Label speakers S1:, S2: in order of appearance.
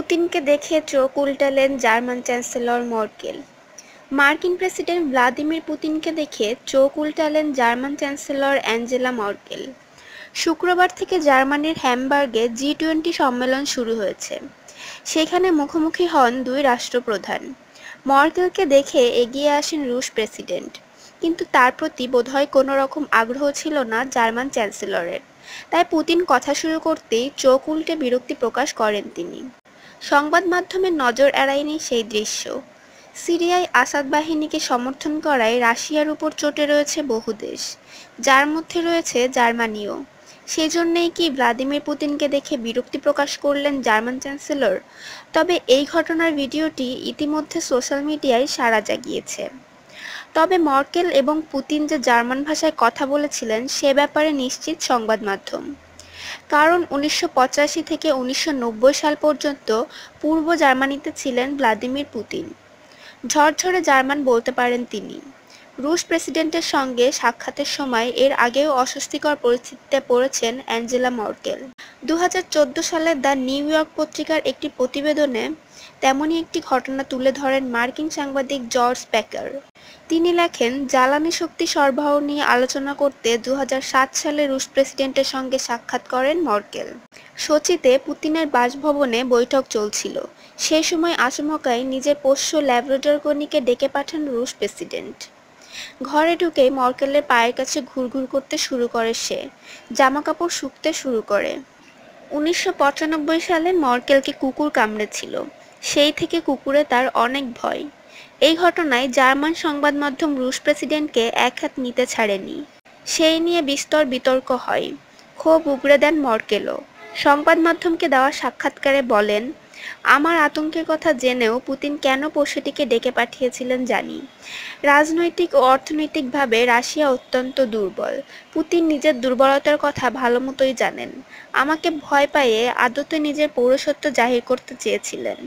S1: পুতিনকে দেখে চোখ উল্টালেন জার্মান চ্যান্সেলর মর্কেল। মার্কিন প্রেসিডেন্ট ভ্লাদিমির পুতিনকে দেখে চোখ উল্টালেন জার্মান চ্যান্সেলর অ্যাঞ্জেলা মর্কেল। শুক্রবার থেকে জার্মানির হ্যামবার্গে জি টোয়েন্টি সম্মেলন শুরু হয়েছে। সেখানে মুখোমুখি হন দুই রাষ্ট্রপ্রধান। মর্কেলকে দেখে এগিয়ে আসেন রুশ প্রেসিডেন্ট। কিন্তু তার প্রতি বোধহয় কোনো রকম আগ্রহ ছিল না জার্মান চ্যান্সেলরের। তাই পুতিন কথা শুরু করতেই চোখ উল্টে বিরক্তি প্রকাশ করেন তিনি। সংবাদ মাধ্যমের নজর এড়ায়নি সেই দৃশ্য। সিরিয়ায় আসাদ বাহিনীকে সমর্থন করায় রাশিয়ার উপর চটে রয়েছে বহু দেশ, যার মধ্যে রয়েছে জার্মানিও। সেজন্যই কি ভ্লাদিমির পুতিনকে দেখে বিরক্তি প্রকাশ করলেন জার্মান চ্যান্সেলর? তবে এই ঘটনার ভিডিওটি ইতিমধ্যে সোশ্যাল মিডিয়ায় সাড়া জাগিয়েছে। তবে মর্কেল এবং পুতিন যে জার্মান ভাষায় কথা বলেছিলেন, সে ব্যাপারে নিশ্চিত সংবাদ মাধ্যম। কারণ উনিশশো পঁচাশি থেকে উনিশশো নব্বই সাল পর্যন্ত পূর্ব জার্মানিতে ছিলেন ভ্লাদিমির পুতিন। ঝরঝরে জার্মান বলতে পারেন তিনি। রুশ প্রেসিডেন্টের সঙ্গে সাক্ষাতের সময় এর আগেও অস্বস্তিকর পরিস্থিতিতে পড়েছেন অ্যাঞ্জেলা মর্কেল। দু হাজার চোদ্দ সালে দ্য নিউ ইয়র্ক পত্রিকার একটি প্রতিবেদনে তেমনই একটি ঘটনা তুলে ধরেন মার্কিন সাংবাদিক জর্জ প্যাকার। তিনি লেখেন, জ্বালানি শক্তি সরবরাহ নিয়ে আলোচনা করতে দু হাজার সাত সালে রুশ প্রেসিডেন্টের সঙ্গে সাক্ষাৎ করেন মর্কেল। সোচিতে পুতিনের বাসভবনে বৈঠক চলছিল। সেই সময় আচমকাই নিজের পোষ্য ল্যাব্রাডর গণিকে ডেকে পাঠান রুশ প্রেসিডেন্ট। ঘরে ঢুকেই মর্কেলের পায়ের কাছে ঘুরঘুর করতে শুরু করে সে। জামাকাপড় শুকতে শুরু করে। উনিশশো পঁচানব্বই সালে মর্কেলকে কুকুর কামড়েছিল। সেই থেকে কুকুরে তার অনেক ভয়। এই ঘটনায় জার্মান সংবাদ মাধ্যম রুশ প্রেসিডেন্টকে এক হাত নিতে ছাড়েনি। সেই নিয়ে বিস্তর বিতর্ক হয়। ক্ষোভ উগড়ে দেন মর্কেলও। সংবাদ মাধ্যমকে দেওয়া সাক্ষাৎকারে বলেন আমার আতঙ্কের কথা জেনেও পুতিন কেন পশুটিকে ডেকে পাঠিয়েছিলেন জানি। রাজনৈতিক ও অর্থনৈতিকভাবে রাশিয়া অত্যন্ত দুর্বল। পুতিন নিজের দুর্বলতার কথা ভালো মতোই জানেন। আমাকে ভয় পাইয়ে আদতে নিজের পৌরসত্ব জাহির করতে চেয়েছিলেন।